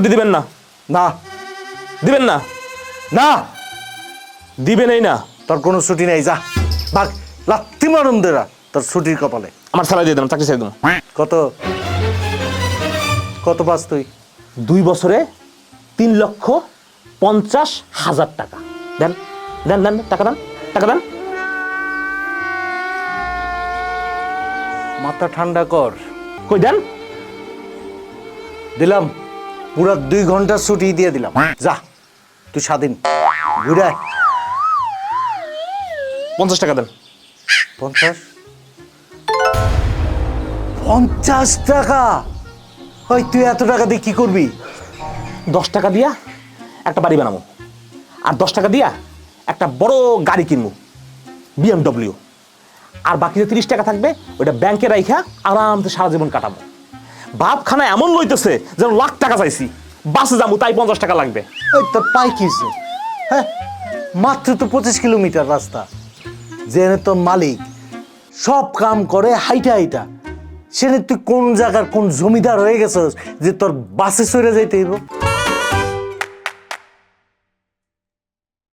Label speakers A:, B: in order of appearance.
A: ছুটি দিবেন না।
B: না।
A: দিবেন না।
B: না।
A: দিবেনই না।
B: তোর কোনো ছুটি নেই যা। ভাগ। লাত্তি মারুম দেরা তোর ছুটির কপালে।
A: আমার স্যালারি দিয়ে দেন চাকরি ছেড়ে দেবো
B: কত? কত পাস তুই?
A: দুই বছরে তিন লক্ষ পঞ্চাশ হাজার টাকা। দেন দেন দেন টাকা দেন টাকা দেন।
B: মাথা ঠান্ডা কর।
A: কই দেন?
B: দিলাম। পুরা দুই ঘণ্টা ছুটি দিয়ে দিলাম। যা তুই স্বাধীন। ঘুরে
A: পঞ্চাশ টাকা দেন।
B: পঞ্চাশ? পঞ্চাশ টাকা? ওই তুই এত টাকা দিয়ে কি করবি?
A: দশ টাকা দিয়া একটা বাড়ি বানাবো। আর দশ টাকা দিয়া একটা বড় গাড়ি কিনবো। বিএমডব্লিউ আর বাকি যে তিরিশ টাকা থাকবে ওইটা ব্যাংকে রাইখা আরামসে সারা জীবন কাটাবো। বাপখানা এমন লইতেছে যেন লাখ টাকা চাইছি। বাসে যাব তাই পঞ্চাশ টাকা লাগবে।
B: ওই তো পাই কিছে হ্যাঁ মাত্র তো পঁচিশ কিলোমিটার রাস্তা। যেন তোর মালিক সব কাম করে হাইটা হাইটা। সেনে তুই কোন জায়গার কোন জমিদার হয়ে গেছ যে তোর বাসে সরে যাইতে হইব?